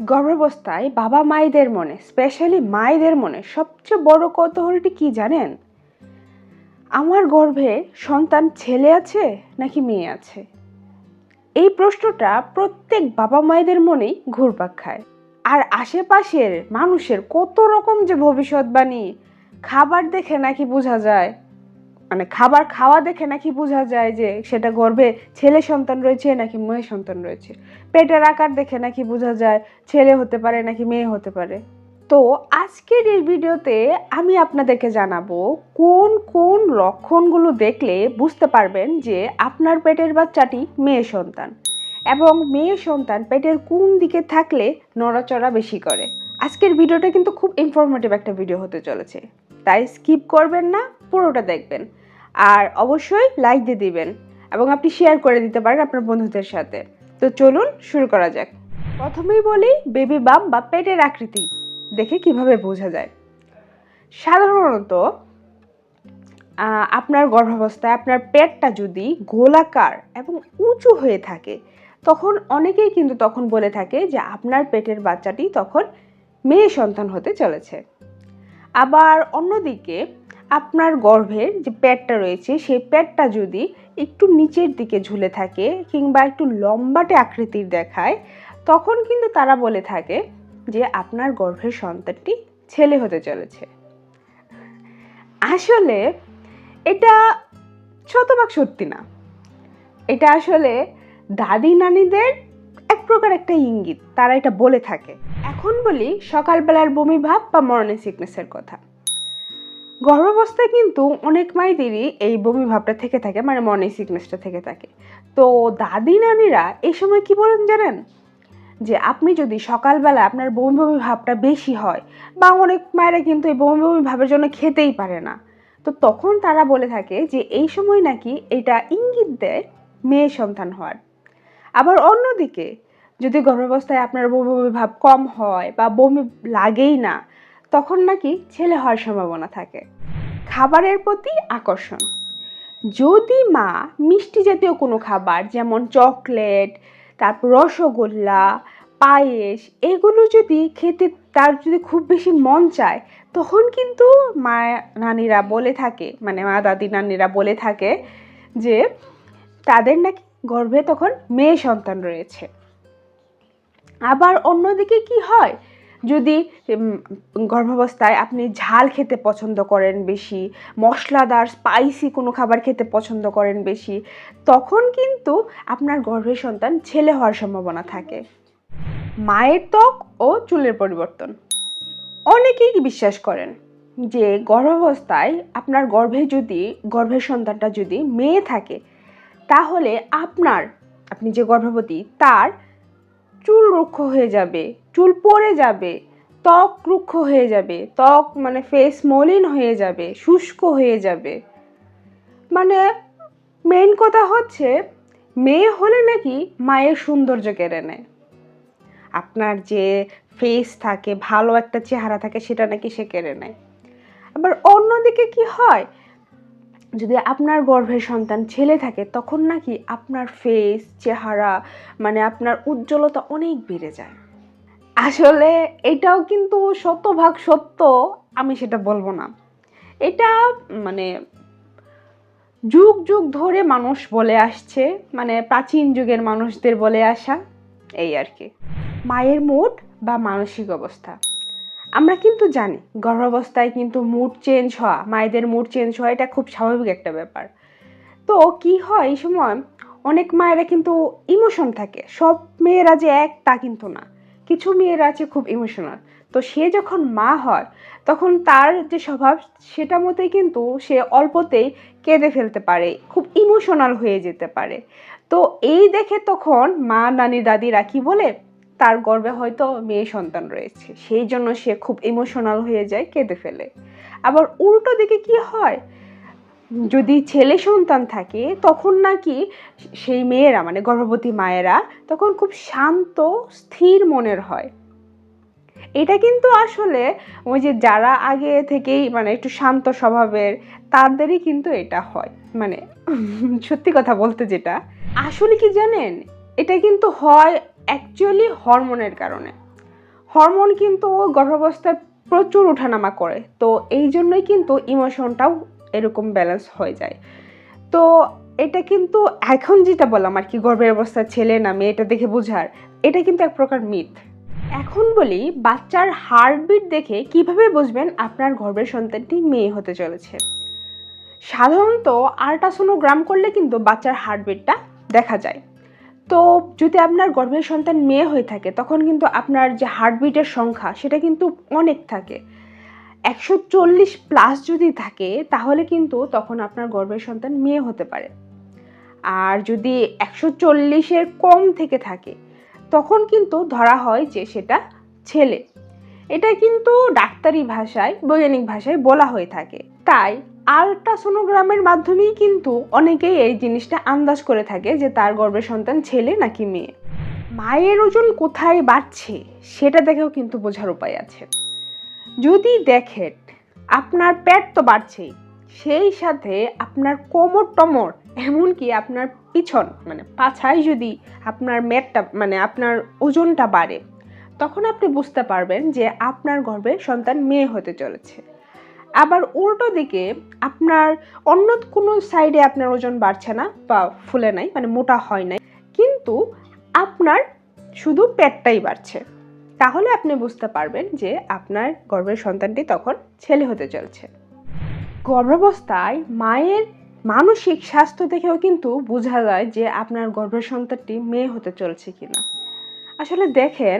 গর্ভাবস্থায় বাবা মায়েদের মনে স্পেশালি মায়েদের মনে সবচেয়ে বড় কৌতূহলটি কি জানেন? আমার গর্ভে সন্তান ছেলে আছে নাকি মেয়ে আছে? এই প্রশ্নটা প্রত্যেক বাবা মায়েদের মনেই ঘুরপাক খায়। আর আশেপাশের মানুষের কত রকম যে ভবিষ্যৎবাণী, খাবার দেখে নাকি বোঝা যায়। মানে খাবার খাওয়া দেখে নাকি বোঝা যায় যে সেটা গর্ভে ছেলে সন্তান রয়েছে নাকি মেয়ে সন্তান রয়েছে। পেটের আকার দেখে নাকি বোঝা যায় ছেলে হতে পারে নাকি মেয়ে হতে পারে। তো আজকের এই ভিডিওতে আমি আপনাদেরকে জানাব কোন কোন লক্ষণগুলো দেখলে বুঝতে পারবেন যে আপনার পেটের বাচ্চাটি মেয়ে সন্তান এবং মেয়ে সন্তান পেটের কোন দিকে থাকলে নড়াচড়া বেশি করে। আজকের ভিডিওটা কিন্তু খুব ইনফরমেটিভ একটা ভিডিও হতে চলেছে। তাই স্কিপ করবেন না, পুরোটা দেখবেন। আর অবশ্যই লাইক দিয়ে দিবেন এবং আপনি শেয়ার করে দিতে পারেন আপনার বন্ধুদের সাথে। তো চলুন শুরু করা যাক। প্রথমেই বলি বেবি বাম বা পেটের আকৃতি দেখে কীভাবে বোঝা যায়। সাধারণত আপনার গর্ভাবস্থায় আপনার পেটটা যদি গোলাকার এবং উঁচু হয়ে থাকে, তখন অনেকেই কিন্তু তখন বলে থাকে যে আপনার পেটের বাচ্চাটি তখন মেয়ে সন্তান হতে চলেছে। আবার অন্যদিকে আপনার গর্ভের যে পেটটা রয়েছে, সেই পেটটা যদি একটু নিচের দিকে ঝুলে থাকে কিংবা একটু লম্বাটে আকৃতির দেখায়, তখন কিন্তু তারা বলে থাকে যে আপনার গর্ভের সন্তানটি ছেলে হতে চলেছে। আসলে এটা শতভাগ সত্যি না। এটা আসলে দাদি নানিদের এক প্রকার একটা ইঙ্গিত, তারা এটা বলে থাকে। এখন বলি সকালবেলার বমি ভাব বা মর্নিং সিকনেসের কথা। গর্ভাবস্থায় কিন্তু অনেক মায়েদেরই এই বমি ভাবটা থেকে থাকে মানে মর্নিং সিকনেসটা থেকে থাকে। তো দাদি নানিরা এই সময় কি বলেন জানেন? যে আপনি যদি সকালবেলা আপনার বমি বমি ভাবটা বেশি হয়, বা অনেক মায়েরা কিন্তু এই বমি বমি ভাবের জন্য খেতেই পারে না। তো তখন তারা বলে থাকে যে এই সময় নাকি এটা ইঙ্গিত দেয় মেয়ে সন্তান হওয়ার। আবার অন্যদিকে যদি গর্ভাবস্থায় আপনার বমি বমি ভাব কম হয়, বা বমি লাগেই না, তখন নাকি ছেলে হওয়ার সম্ভাবনা থাকে। খাবারের প্রতি আকর্ষণ। যদি মা মিষ্টি জাতীয় কোনো খাবার, যেমন চকলেট, তারপর রসগোল্লা, পায়েস, এগুলো যদি খেতে তার যদি খুব বেশি মন চায়, তখন কিন্তু মা নানিরা বলে থাকে মানে মা দাদি নানিরা বলে থাকে যে, তাদের নাকি গর্ভে তখন মেয়ে সন্তান রয়েছে। আবার অন্যদিকে কি হয় যদি গর্ভাবস্থায় আপনি ঝাল খেতে পছন্দ করেন বেশি, মশলাদার স্পাইসি কোনো খাবার খেতে পছন্দ করেন বেশি, তখন কিন্তু আপনার গর্ভের সন্তান ছেলে হওয়ার সম্ভাবনা থাকে। মায়ের ত্বক ও চুলের পরিবর্তন। অনেকেই বিশ্বাস করেন যে গর্ভাবস্থায় আপনার গর্ভে যদি, গর্ভের সন্তানটা যদি মেয়ে থাকে, তাহলে আপনার, আপনি যে গর্ভবতী, তার চুল রুক্ষ হয়ে যাবে, চুল পড়ে যাবে, ত্বক রুক্ষ হয়ে যাবে, ত্বক মানে ফেস মলিন হয়ে যাবে, শুষ্ক হয়ে যাবে। মানে মেন কথা হচ্ছে, মেয়ে হলে নাকি মায়ের সৌন্দর্য কেড়ে নেয়। আপনার যে ফেস থাকে, ভালো একটা চেহারা থাকে, সেটা নাকি সে কেড়ে নেয়। আবার অন্যদিকে কি হয় যদি আপনার গর্ভের সন্তান ছেলে থাকে, তখন নাকি আপনার ফেস চেহারা মানে আপনার উজ্জ্বলতা অনেক বেড়ে যায়। আসলে এটাও কিন্তু শতভাগ সত্য, আমি সেটা বলব না। এটা মানে যুগ যুগ ধরে মানুষ বলে আসছে মানে প্রাচীন যুগের মানুষদের বলে আসা, এই আর কি। মায়ের মুড বা মানসিক অবস্থা। আমরা কিন্তু জানি গর্ভাবস্থায় কিন্তু মুড চেঞ্জ হওয়া, মায়েদের মুড চেঞ্জ হওয়া, এটা খুব স্বাভাবিক একটা ব্যাপার। তো কি হয় এই সময় অনেক মায়েরা কিন্তু ইমোশন থাকে। সব মেয়েরা যে এক তা কিন্তু না। কিছু মেয়েরা আছে খুব ইমোশনাল তো সে যখন মা হয়, তখন তার যে স্বভাব, সেটা মতোই কিন্তু সে অল্পতেই কেঁদে ফেলতে পারে, খুব ইমোশনাল হয়ে যেতে পারে। তো এই দেখে তখন মা, নানি দাদিরা কি বলে তার গর্বে হয়তো মেয়ে সন্তান রয়েছে। সেই জন্য সে খুব ইমোশনাল হয়ে যায়, কেঁদে ফেলে। আবার উল্টো দিকে কি হয়? যদি ছেলে সন্তান থাকে, তখন নাকি সেই মেয়েরা মানে গর্ভবতী মায়েরা, তখন খুব শান্ত, স্থির মনের হয়। এটা কিন্তু আসলে ওই যে যারা আগে থেকেই মানে একটু শান্ত স্বভাবের, তাদেরই কিন্তু এটা হয়। মানে সত্যি কথা বলতে যেটা। আসলে কি জানেন? এটা কিন্তু হয় অ্যাকচুয়ালি হরমোনের কারণে। হরমোন কিন্তু গর্ভাবস্থায় প্রচুর ওঠানামা করে, তো এই জন্যই কিন্তু ইমোশনটাও এরকম ব্যালেন্স হয়ে যায়। তো এটা কিন্তু এখন যেটা বললাম আর কি, গর্ভের অবস্থা ছেলে না মেয়ে, এটা দেখে বোঝার, এটা কিন্তু এক প্রকার মিথ এখন বলি, বাচ্চার হার্টবিট দেখে কীভাবে বুঝবেন আপনার গর্ভের সন্তানটি মেয়ে হতে চলেছে? সাধারণত আল্ট্রাসোনোগ্রাম করলে কিন্তু বাচ্চার হার্টবিটটা দেখা যায়। তো যদি আপনার গর্ভের সন্তান মেয়ে হয়ে থাকে, তখন কিন্তু আপনার যে হার্টবিটের সংখ্যা, সেটা কিন্তু অনেক থাকে। একশো চল্লিশ প্লাস যদি থাকে, তাহলে কিন্তু তখন আপনার গর্ভের সন্তান মেয়ে হতে পারে। আর যদি একশো চল্লিশের কম থেকে থাকে, তখন কিন্তু ধরা হয় যে সেটা ছেলে। এটা কিন্তু ডাক্তারি ভাষায়, বৈজ্ঞানিক ভাষায় বলা হয়ে থাকে। তাই আলট্রাসোনোগ্রামের মাধ্যমেই কিন্তু অনেকেই এই জিনিসটা আন্দাজ করে থাকে যে তার গর্ভের সন্তান ছেলে নাকি মেয়ে। মায়ের ওজন কোথায় বাড়ছে সেটা দেখেও কিন্তু বোঝার উপায় আছে। যদি দেখেন আপনার পেট তো বাড়ছেই, সেই সাথে আপনার কোমর টমর, এমনকি আপনার পিছন মানে পাছায় যদি আপনার মেটটা মানে আপনার ওজনটা বাড়ে, তখন আপনি বুঝতে পারবেন যে আপনার গর্ভে সন্তান মেয়ে হতে চলেছে। আবার উল্টো দিকে আপনার অন্য কোনো সাইডে আপনার ওজন বাড়ছে না বা ফুলে নাই মানে মোটা হয় নাই, কিন্তু আপনার শুধু পেটটাই বাড়ছে। তাহলে আপনি বুঝতে পারবেন যে আপনার গর্ভের সন্তানটি তখন ছেলে হতে চলছে। গর্ভাবস্থায় মায়ের মানসিক স্বাস্থ্য দেখেও কিন্তু বোঝা যায় যে আপনার গর্ভের সন্তানটি মেয়ে হতে চলছে কিনা। আসলে দেখেন,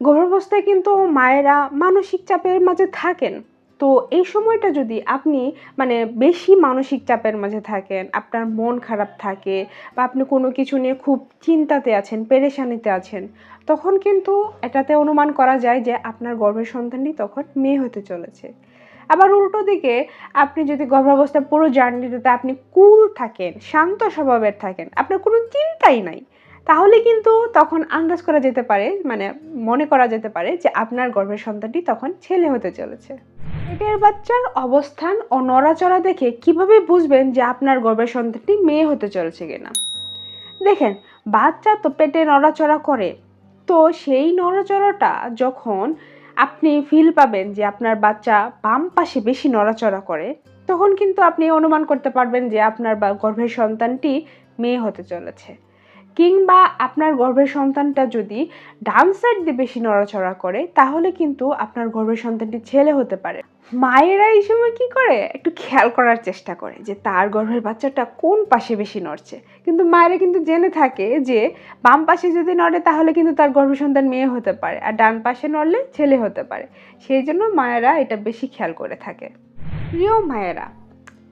গর্ভাবস্থায় কিন্তু মায়েরা মানসিক চাপের মাঝে থাকেন। তো এই সময়টা যদি আপনি মানে বেশি মানসিক চাপের মাঝে থাকেন, আপনার মন খারাপ থাকে বা আপনি কোনো কিছু নিয়ে খুব চিন্তাতে আছেন, পেরেশানিতে আছেন, তখন কিন্তু এটাতে অনুমান করা যায় যে আপনার গর্ভের সন্তানটি তখন মেয়ে হতে চলেছে। আবার উল্টো দিকে আপনি যদি গর্ভাবস্থায় পুরো জার্নিটাতে আপনি কুল থাকেন, শান্ত স্বভাবের থাকেন, আপনার কোনো চিন্তাই নাই, তাহলে কিন্তু তখন আন্দাজ করা যেতে পারে মানে মনে করা যেতে পারে যে আপনার গর্ভের সন্তানটি তখন ছেলে হতে চলেছে। পেটের বাচ্চার অবস্থান ও নড়াচড়া দেখে কীভাবে বুঝবেন যে আপনার গর্ভের সন্তানটি মেয়ে হতে চলেছে কিনা? দেখেন, বাচ্চা তো পেটে নড়াচড়া করে। তো সেই নড়াচড়াটা যখন আপনি ফিল পাবেন যে আপনার বাচ্চা বাম পাশে বেশি নড়াচড়া করে, তখন কিন্তু আপনি অনুমান করতে পারবেন যে আপনার গর্ভের সন্তানটি মেয়ে হতে চলেছে। কিংবা আপনার গর্ভের সন্তানটা যদি ডান সাইড দিয়ে বেশি নড়াচড়া করে, তাহলে কিন্তু আপনার গর্ভের সন্তানটি ছেলে হতে পারে। মায়েরা এই সময় কি করে? একটু খেয়াল করার চেষ্টা করে যে তার গর্ভের বাচ্চাটা কোন পাশে বেশি নড়ছে। কিন্তু মায়েরা কিন্তু জেনে থাকে যে বাম পাশে যদি নড়ে, তাহলে কিন্তু তার গর্ভের সন্তান মেয়ে হতে পারে আর ডান পাশে নড়লে ছেলে হতে পারে। সেই জন্য মায়েরা এটা বেশি খেয়াল করে থাকে। প্রিয় মায়েরা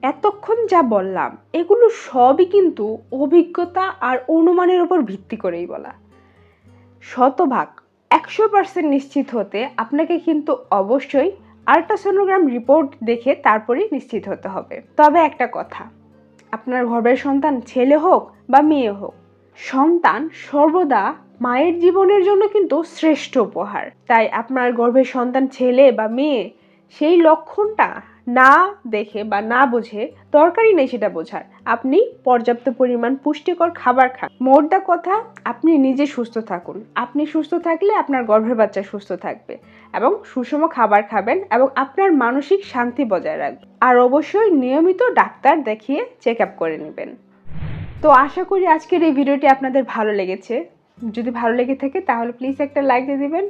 এতক্ষণ যা বললাম, এগুলো সবই কিন্তু অভিজ্ঞতা আর অনুমানের উপর ভিত্তি করেই বলা। শতভাগ, একশো পার্সেন্ট নিশ্চিত হতে আপনাকে কিন্তু অবশ্যই আল্ট্রাসোনোগ্রাম রিপোর্ট দেখে তারপরেই নিশ্চিত হতে হবে। তবে একটা কথা, আপনার গর্ভের সন্তান ছেলে হোক বা মেয়ে হোক, সন্তান সর্বদা মায়ের জীবনের জন্য কিন্তু শ্রেষ্ঠ উপহার। তাই আপনার গর্ভের সন্তান ছেলে বা মেয়ে, সেই লক্ষণটা না দেখে বা না বুঝে দরকারই নেই সেটা বোঝার। আপনি পর্যাপ্ত পরিমাণ পুষ্টিকর খাবার খান। মোট দা কথা, আপনি নিজে সুস্থ থাকুন। আপনি সুস্থ থাকলে আপনার গর্ভের বাচ্চা সুস্থ থাকবে এবং সুষম খাবার খাবেন এবং আপনার মানসিক শান্তি বজায় রাখবেন আর অবশ্যই নিয়মিত ডাক্তার দেখিয়ে চেক আপ করে নেবেন। তো আশা করি আজকের এই ভিডিওটি আপনাদের ভালো লেগেছে। যদি ভালো লেগে থাকে তাহলে প্লিজ একটা লাইক দিয়ে দিবেন।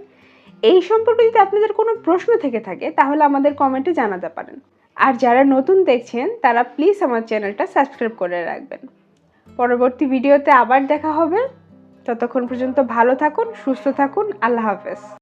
এই সম্পর্কে যদি আপনাদের কোনো প্রশ্ন থেকে থাকে, তাহলে আমাদের কমেন্টে জানাতে পারেন। আর যারা নতুন দেখছেন, তারা প্লিজ আমার চ্যানেলটা সাবস্ক্রাইব করে রাখবেন। পরবর্তী ভিডিওতে আবার দেখা হবে। ততক্ষণ পর্যন্ত ভালো থাকুন, সুস্থ থাকুন, আল্লাহ হাফেজ।